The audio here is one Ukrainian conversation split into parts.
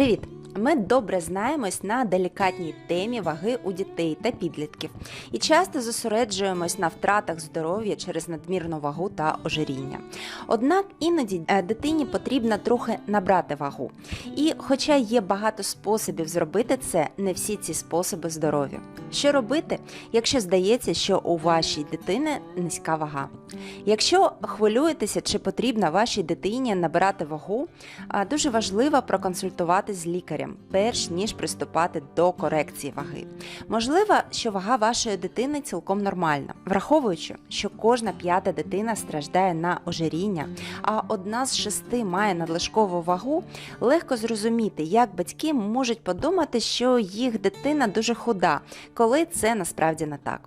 Привіт! Ми добре знаємось на делікатній темі ваги у дітей та підлітків і часто зосереджуємось на втратах здоров'я через надмірну вагу та ожиріння. Однак іноді е, дитині потрібно трохи набрати вагу. І хоча є багато способів зробити це, не всі ці способи здорові. Що робити, якщо здається, що у вашій дитини низька вага? Якщо хвилюєтеся, чи потрібно вашій дитині набирати вагу, дуже важливо проконсультуватись з лікарем, перш ніж приступати до корекції ваги. Можливо, що вага вашої дитини цілком нормальна, враховуючи, що кожна п'ята дитина страждає на ожиріння, а одна з шести має надлишкову вагу, легко зрозуміти, як батьки можуть подумати, що їх дитина дуже худа, коли це насправді не так.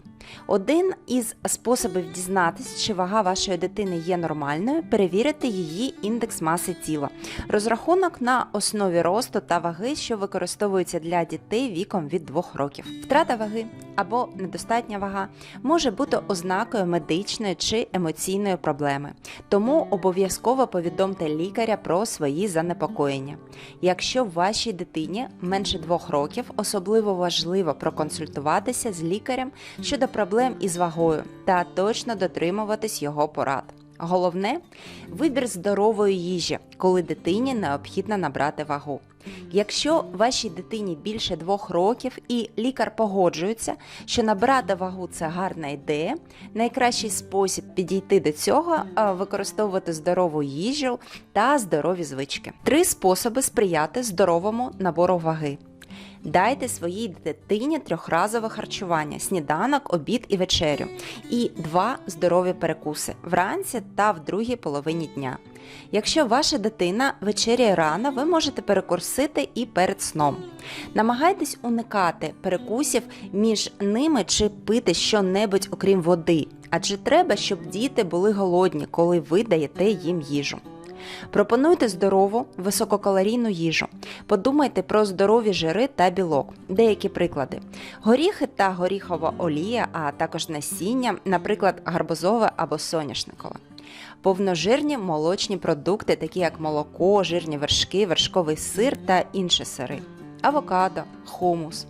Один із способів дізнатися, чи вага вашої дитини є нормальною, перевірити її індекс маси тіла. Розрахунок на основі росту та ваги, що використовується для дітей віком від 2 років. Втрата ваги або недостатня вага може бути ознакою медичної чи емоційної проблеми. Тому обов'язково повідомте лікаря про свої занепокоєння. Якщо вашій дитині менше 2 років, особливо важливо проконсультуватися з лікарем щодо проблем із вагою та точно дотримуватись його порад. Головне вибір здорової їжі, коли дитині необхідно набрати вагу. Якщо вашій дитині більше двох років і лікар погоджується, що набрати вагу це гарна ідея, найкращий спосіб підійти до цього використовувати здорову їжу та здорові звички. Три способи сприяти здоровому набору ваги. Дайте своїй дитині трьохразове харчування, сніданок, обід і вечерю, і два здорові перекуси вранці та в другій половині дня. Якщо ваша дитина вечеряє рано, ви можете перекусити і перед сном. Намагайтесь уникати перекусів між ними чи пити що-небудь окрім води, адже треба, щоб діти були голодні, коли ви даєте їм їжу. Пропонуйте здорову, висококалорійну їжу. Подумайте про здорові жири та білок. Деякі приклади: горіхи та горіхова олія, а також насіння, наприклад, гарбузове або соняшникове. Повножирні молочні продукти, такі як молоко, жирні вершки, вершковий сир та інші сири, авокадо, хумус,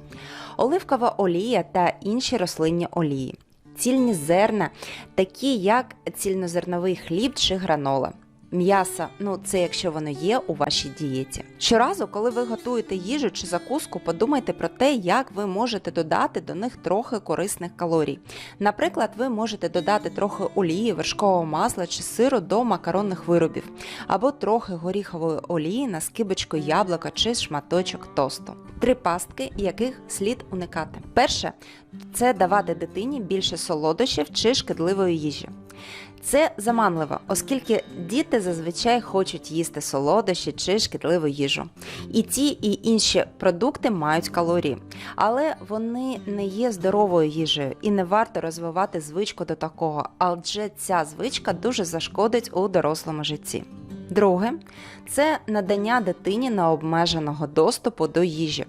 оливкова олія та інші рослинні олії, цільні зерна, такі як цільнозерновий хліб чи гранола. М'яса, ну це якщо воно є у вашій дієті. Щоразу, коли ви готуєте їжу чи закуску, подумайте про те, як ви можете додати до них трохи корисних калорій. Наприклад, ви можете додати трохи олії, вершкового масла чи сиру до макаронних виробів, або трохи горіхової олії на скибочку яблука чи шматочок тосту. Три пастки, яких слід уникати. Перше це давати дитині більше солодощів чи шкідливої їжі. Це заманливо, оскільки діти зазвичай хочуть їсти солодощі чи шкідливу їжу. І ті, і інші продукти мають калорії, але вони не є здоровою їжею і не варто розвивати звичку до такого, адже ця звичка дуже зашкодить у дорослому житті. Друге це надання дитині необмеженого доступу до їжі.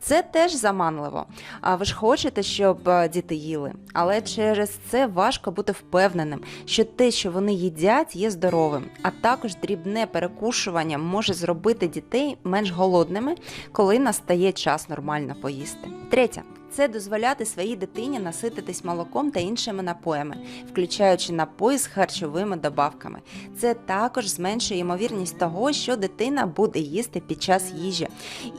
Це теж заманливо. А ви ж хочете, щоб е, діти їли, але через це важко бути впевненим, що те, що вони їдять, є здоровим. А також дрібне перекушування може зробити дітей менш голодними, коли настає час нормально поїсти. Третє це дозволяти своїй дитині насититись молоком та іншими напоями, включаючи напої з харчовими добавками. Це також зменшує ймовірність того, що дитина буде їсти під час їжі,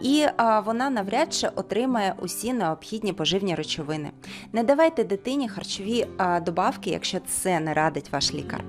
і а, вона навряд чи отримає усі необхідні поживні речовини. Не давайте дитині харчові а, добавки, якщо це не радить ваш лікар.